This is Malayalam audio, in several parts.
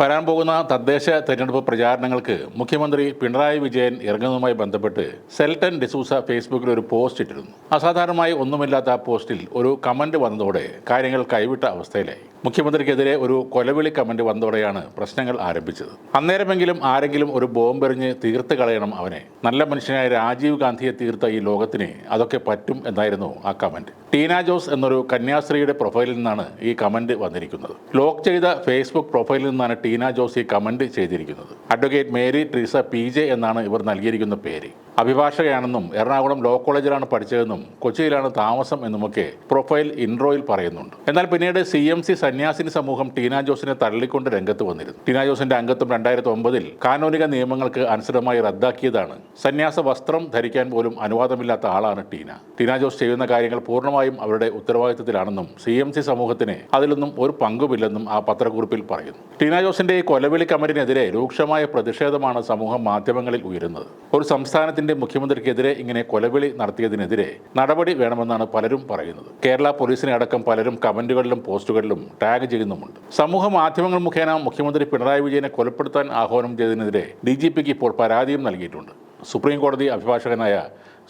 വരാൻ പോകുന്ന തദ്ദേശ തെരഞ്ഞെടുപ്പ് പ്രചാരണങ്ങൾക്ക് മുഖ്യമന്ത്രി പിണറായി വിജയൻ ഇറങ്ങുന്നതുമായി ബന്ധപ്പെട്ട് സെൽട്ടൻ ഡിസൂസ ഫേസ്ബുക്കിൽ ഒരു പോസ്റ്റ് ഇട്ടിരുന്നു. അസാധാരണമായി ഒന്നുമില്ലാത്ത ആ പോസ്റ്റിൽ ഒരു കമന്റ് വന്നതോടെ കാര്യങ്ങൾ കൈവിട്ട അവസ്ഥയിലായി. മുഖ്യമന്ത്രിക്കെതിരെ ഒരു കൊലവിളി കമന്റ് വന്നതോടെയാണ് പ്രശ്നങ്ങൾ ആരംഭിച്ചത്. അന്നേരമെങ്കിലും ആരെങ്കിലും ഒരു ബോംബെറിഞ്ഞ് തീർത്ത് കളയണം അവനെ. നല്ല മനുഷ്യനായ രാജീവ് ഗാന്ധിയെ തീർത്ത ഈ ലോകത്തിന് അതൊക്കെ പറ്റും എന്നായിരുന്നു ആ കമന്റ്. ടീന ജോസ് എന്നൊരു കന്യാസ്ത്രീയുടെ പ്രൊഫൈലിൽ നിന്നാണ് ഈ കമന്റ് വന്നിരിക്കുന്നത്. ലോക്ക് ചെയ്ത ഫേസ്ബുക്ക് പ്രൊഫൈലിൽ നിന്നാണ് ടീന ജോസി കമന്റ് ചെയ്തിരിക്കുന്നത്. Advocate Mary Treesa P J എന്നാണ് ഇവർ നൽകിയിരിക്കുന്ന പേര്. അഭിഭാഷകയാണെന്നും എറണാകുളം ലോ കോളേജിലാണ് പഠിച്ചതെന്നും കൊച്ചിയിലാണ് താമസം എന്നുമൊക്കെ പ്രൊഫൈൽ ഇൻട്രോയിൽ പറയുന്നുണ്ട്. എന്നാൽ പിന്നീട് സി എം സി സന്യാസിനി സമൂഹം ടീന ജോസിനെ തള്ളിക്കൊണ്ട് രംഗത്ത് വന്നിരുന്നു. ടീന ജോസിന്റെ അംഗത്വം രണ്ടായിരത്തി ഒമ്പതിൽ കാനോനിക നിയമങ്ങൾക്ക് അനുസൃതമായി റദ്ദാക്കിയതാണ്. സന്യാസ വസ്ത്രം ധരിക്കാൻ പോലും അനുവാദമില്ലാത്ത ആളാണ് ടീന. ടീന ജോസ് ചെയ്യുന്ന കാര്യങ്ങൾ പൂർണമായും അവരുടെ ഉത്തരവാദിത്തത്തിലാണെന്നും സി എം സി സമൂഹത്തിന് അതിലൊന്നും ഒരു പങ്കുമില്ലെന്നും ആ പത്രക്കുറിപ്പിൽ പറയുന്നു. ടീന ജോസിന്റെ ഈ കൊലവിളി കമന്റിനെതിരെ രൂക്ഷമായ പ്രതിഷേധമാണ് സമൂഹ മാധ്യമങ്ങളിൽ ഉയരുന്നത്. ഒരു സംസ്ഥാനത്തിന്റെ മുഖ്യമന്ത്രിക്കെതിരെ ഇങ്ങനെ കൊലവിളി നടത്തിയതിനെതിരെ നടപടി വേണമെന്നാണ് പലരും പറയുന്നത്. കേരള പോലീസിനെ അടക്കം പലരും കമന്റുകളിലും പോസ്റ്റുകളിലും ടാഗ് ചെയ്യുന്നുമുണ്ട്. സമൂഹ മാധ്യമങ്ങൾ മുഖേന മുഖ്യമന്ത്രി പിണറായി വിജയനെ കൊലപ്പെടുത്താൻ ആഹ്വാനം ചെയ്തതിനെതിരെ ഡി ഇപ്പോൾ പരാതിയും നൽകിയിട്ടുണ്ട്. സുപ്രീം കോടതി അഭിഭാഷകനായ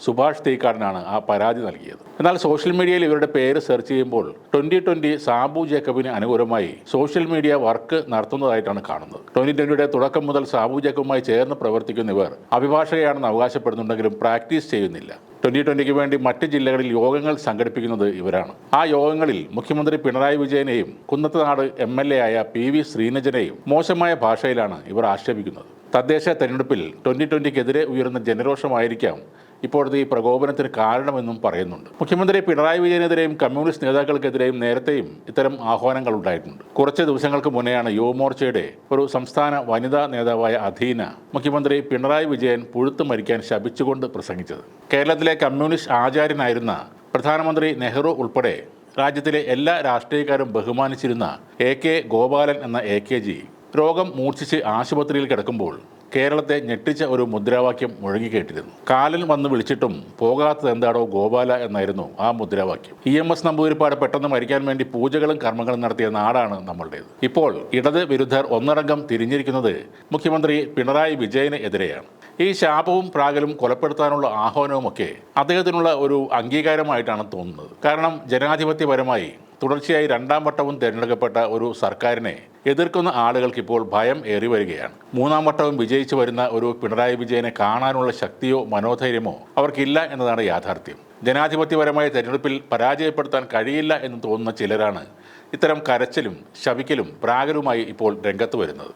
സുഭാഷ് തേക്കാടിനാണ് ആ പരാതി നൽകിയത്. എന്നാൽ സോഷ്യൽ മീഡിയയിൽ ഇവരുടെ പേര് സെർച്ച് ചെയ്യുമ്പോൾ ട്വന്റി ട്വന്റി സാബു ജേക്കബിന് അനുകൂലമായി സോഷ്യൽ മീഡിയ വർക്ക് നടത്തുന്നതായിട്ടാണ് കാണുന്നത്. ട്വന്റി ട്വന്റിയുടെ തുടക്കം മുതൽ സാബു ജേക്കബുമായി ചേർന്ന് പ്രവർത്തിക്കുന്ന ഇവർ അഭിഭാഷകയാണെന്ന് അവകാശപ്പെടുന്നുണ്ടെങ്കിലും പ്രാക്ടീസ് ചെയ്യുന്നില്ല. ട്വന്റി ട്വന്റിക്ക് വേണ്ടി മറ്റ് ജില്ലകളിൽ യോഗങ്ങൾ സംഘടിപ്പിക്കുന്നത് ഇവരാണ്. ആ യോഗങ്ങളിൽ മുഖ്യമന്ത്രി പിണറായി വിജയനെയും കുന്നത്തനാട് എം എൽ എ ആയ പി വി ശ്രീനജനെയും മോശമായ ഭാഷയിലാണ് ഇവർ ആക്ഷേപിക്കുന്നത്. തദ്ദേശ തെരഞ്ഞെടുപ്പിൽ ട്വന്റി ട്വന്റിക്കെതിരെ ഉയർന്ന ജനരോഷമായിരിക്കാം ഇപ്പോഴത്തെ ഈ പ്രകോപനത്തിന് കാരണമെന്നും പറയുന്നുണ്ട്. മുഖ്യമന്ത്രി പിണറായി വിജയനെതിരെയും കമ്മ്യൂണിസ്റ്റ് നേതാക്കൾക്കെതിരെയും നേരത്തെയും ഇത്തരം ആഹ്വാനങ്ങൾ ഉണ്ടായിട്ടുണ്ട്. കുറച്ച് ദിവസങ്ങൾക്ക് മുന്നെയാണ് യുവമോർച്ചയുടെ ഒരു സംസ്ഥാന വനിതാ നേതാവായ അധീന മുഖ്യമന്ത്രി പിണറായി വിജയൻ പുഴുത്തു മരിക്കാൻ ശപിച്ചുകൊണ്ട് പ്രസംഗിച്ചത്. കേരളത്തിലെ കമ്മ്യൂണിസ്റ്റ് ആചാര്യനായിരുന്ന പ്രധാനമന്ത്രി നെഹ്റു ഉൾപ്പെടെ രാജ്യത്തിലെ എല്ലാ രാഷ്ട്രീയക്കാരും ബഹുമാനിച്ചിരുന്ന എ കെ ഗോപാലൻ എന്ന എ കെ ജി രോഗം മൂർച്ഛിച്ച് ആശുപത്രിയിൽ കിടക്കുമ്പോൾ കേരളത്തെ ഞെട്ടിച്ച ഒരു മുദ്രാവാക്യം മുഴങ്ങിക്കേട്ടിരുന്നു. കാലിൽ വന്ന് വിളിച്ചിട്ടും പോകാത്തത് എന്താണോ ഗോപാല എന്നായിരുന്നു ആ മുദ്രാവാക്യം. ഇ എം എസ് നമ്പൂതിരിപ്പാട് പെട്ടെന്ന് മരിക്കാൻ വേണ്ടി പൂജകളും കർമ്മങ്ങളും നടത്തിയ നാടാണ് നമ്മളുടേത്. ഇപ്പോൾ ഇടത് വിരുദ്ധർ ഒന്നടങ്കം തിരിഞ്ഞിരിക്കുന്നത് മുഖ്യമന്ത്രി പിണറായി വിജയന് എതിരെയാണ്. ഈ ശാപവും പ്രാഗലും കൊലപ്പെടുത്താനുള്ള ആഹ്വാനവും ഒക്കെ അദ്ദേഹത്തിനുള്ള ഒരു അംഗീകാരമായിട്ടാണ് തോന്നുന്നത്. കാരണം ജനാധിപത്യപരമായി തുടർച്ചയായി രണ്ടാം വട്ടവും തിരഞ്ഞെടുക്കപ്പെട്ട ഒരു സർക്കാരിനെ എതിർക്കുന്ന ആളുകൾക്ക് ഇപ്പോൾ ഭയം ഏറി വരികയാണ്. മൂന്നാം വട്ടവും വിജയിച്ചു വരുന്ന ഒരു പിണറായി വിജയനെ കാണാനുള്ള ശക്തിയോ മനോധൈര്യമോ അവർക്കില്ല എന്നതാണ് യാഥാർത്ഥ്യം. ജനാധിപത്യപരമായ തെരഞ്ഞെടുപ്പിൽ പരാജയപ്പെടുത്താൻ കഴിയില്ല എന്ന് തോന്നുന്ന ചിലരാണ് ഇത്തരം കരച്ചിലും ശവിക്കലും പ്രാകലുമായി ഇപ്പോൾ രംഗത്ത് വരുന്നത്.